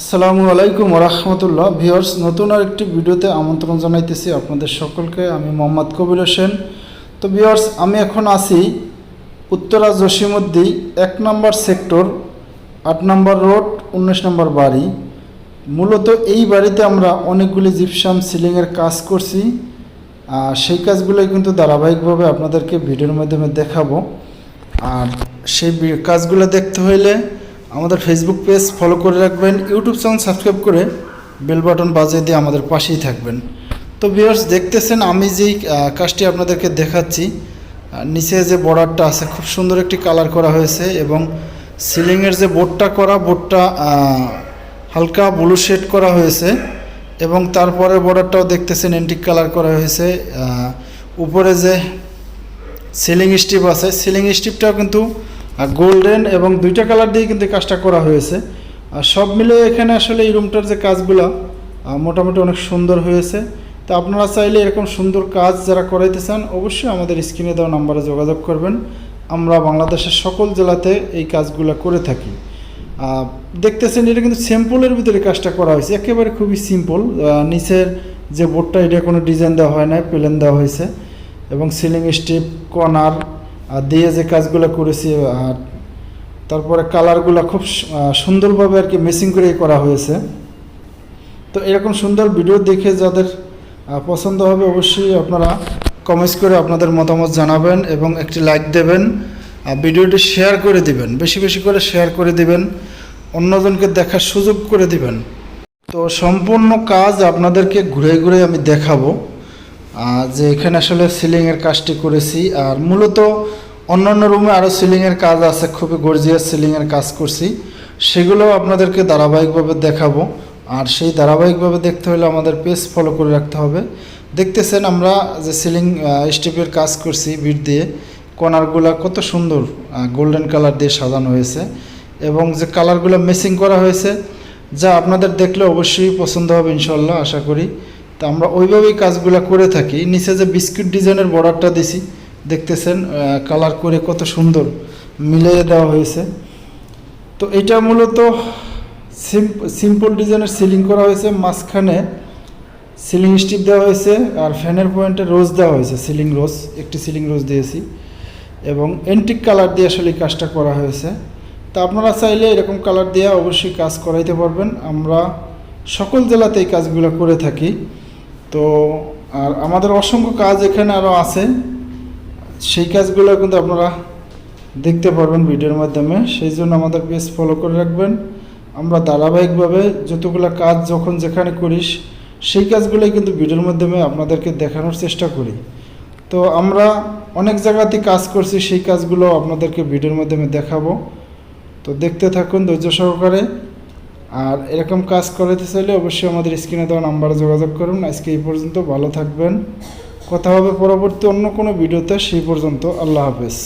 আসসালামু আলাইকুম রহমতুল্লাহ ভিওর্স নতুন আর একটি ভিডিওতে আমন্ত্রণ জানাইতেছি আপনাদের সকলকে। আমি মোহাম্মদ কবির হোসেন। তো ভিওর্স আমি এখন আছি উত্তরা জসিমুদ্দি এক নম্বর সেক্টর, আট নম্বর রোড, উনিশ নম্বর বাড়ি। মূলত এই বাড়িতে আমরা অনেকগুলি জিপসাম সিলিংয়ের কাজ করছি। আর সেই কাজগুলোই কিন্তু ধারাবাহিকভাবে আপনাদেরকে ভিডিওর মাধ্যমে দেখাবো। আর সেই কাজগুলো দেখতে হইলে আমাদের ফেসবুক পেজ ফলো করে রাখবেন ইউটিউব চ্যানেল সাবস্ক্রাইব করে বেল বাটন বাজিয়ে দিয়ে আমাদের পাশেই থাকবেন। তো ভিউয়ার্স দেখতেছেন, আমি যেই কাজটি আপনাদেরকে দেখাচ্ছি নিচে যে বর্ডারটা আছে, খুব সুন্দর একটি কালার করা হয়েছে এবং সিলিংয়ের যে বোর্ডটা করা বোর্ডটা হালকা ব্লু শেড করা হয়েছে এবং তারপরে বর্ডারটাও দেখতেছেন এন্টিক কালার করা হয়েছে উপরে যে সিলিং স্টিপ আছে সিলিং স্টিপটাও কিন্তু গোল্ডেন এবং দুইটা কালার দিয়ে কিন্তু কাজটা করা হয়েছে। আর সব মিলে এখানে আসলে এই রুমটার যে কাজগুলো মোটামুটি অনেক সুন্দর হয়েছে। তো আপনারা চাইলে এরকম সুন্দর কাজ যারা করাইতে চান, অবশ্যই আমাদের স্ক্রিনে দেওয়া নাম্বারে যোগাযোগ করবেন। আমরা বাংলাদেশের সকল জেলাতে এই কাজগুলো করে থাকি। দেখতেছেন এটা কিন্তু সিম্পলের ভিতরে কাজটা করা হয়েছে। একেবারে খুবই সিম্পল নিচের যে বোর্ডটা এটা কোনো ডিজাইন দেওয়া হয় না প্লেন দেওয়া হয়েছে। এবং সিলিং স্টিপ কর্নার আর দিয়ে যে কাজগুলো করেছি, আর তারপরে কালারগুলো খুব সুন্দরভাবে আর কি মেসিং করে করা হয়েছে। তো এরকম সুন্দর ভিডিও দেখে যাদের পছন্দ হবে অবশ্যই আপনারা কমেন্টস করে আপনাদের মতামত জানাবেন এবং একটি লাইক দেবেন, আর ভিডিওটি শেয়ার করে দিবেন, বেশি বেশি করে শেয়ার করে দিবেন, অন্যজনকে দেখার সুযোগ করে দিবেন। তো সম্পূর্ণ কাজ আপনাদেরকে ঘুরে ঘুরে আমি দেখাবো। যে এখানে আসলে সিলিংয়ের কাজটি করেছি, আর মূলত অন্যান্য রুমে আরও সিলিংয়ের কাজ আছে, খুবই গর্জিয়াস সিলিংয়ের কাজ করছি। সেগুলো আপনাদেরকে ধারাবাহিকভাবে দেখাবো। আর সেই ধারাবাহিকভাবে দেখতে হলে আমাদের পেজ ফলো করে রাখতে হবে। দেখতেছেন আমরা যে সিলিং স্টিপের কাজ করছি বিট দিয়ে। কর্নারগুলো কত সুন্দর গোল্ডেন কালার দিয়ে সাজানো হয়েছে। এবং যে কালারগুলো মেসিং করা হয়েছে, যা আপনাদের দেখলে অবশ্যই পছন্দ হবে ইনশাল্লাহ আশা করি। তা আমরা ওইভাবেই কাজগুলো করে থাকি। নিচে যে বিস্কুট ডিজাইনের বর্ডারটা দিছি দেখতেছেন কালার করে কত সুন্দর মিলিয়ে দেওয়া হয়েছে। তো এটা মূলত সিম্পল ডিজাইনের সিলিং করা হয়েছে, মাঝখানে সিলিং স্টিপ দেওয়া হয়েছে আর ফ্যানের পয়েন্টে রোজ দেওয়া হয়েছে সিলিং রোজ একটি সিলিং রোজ দিয়েছি। এবং এন্টিক কালার দিয়ে আসলে কাজটা করা হয়েছে। তা আপনারা চাইলে এরকম কালার দিয়ে অবশ্যই কাজ করাইতে পারবেন। আমরা সকল জেলাতে এই কাজগুলো করে থাকি। তো, আর আমাদের অসংখ্য কাজ এখানে আরও আছে। সেই কাজগুলো কিন্তু আপনারা দেখতে পারবেন ভিডিওর মাধ্যমে। সেই জন্য আমাদের পেজ ফলো করে রাখবেন। আমরা ধারাবাহিকভাবে যতগুলো কাজ যখন যেখানে করিস সেই কাজগুলোই কিন্তু ভিডিওর মাধ্যমে আপনাদেরকে দেখানোর চেষ্টা করি। তো আমরা অনেক জায়গাতে কাজ করছি, সেই কাজগুলো আপনাদেরকে ভিডিওর মাধ্যমে দেখাবো। তো দেখতে থাকুন ধৈর্য সহকারে। আর এরকম কাজ করাতে চাইলে অবশ্যই আমাদের স্ক্রিনে দেওয়া নাম্বারে যোগাযোগ করুন। আজকে এই পর্যন্ত ভালো থাকবেন। কথা হবে পরবর্তী অন্য কোনো ভিডিওতে সেই পর্যন্ত আল্লাহ হাফেজ।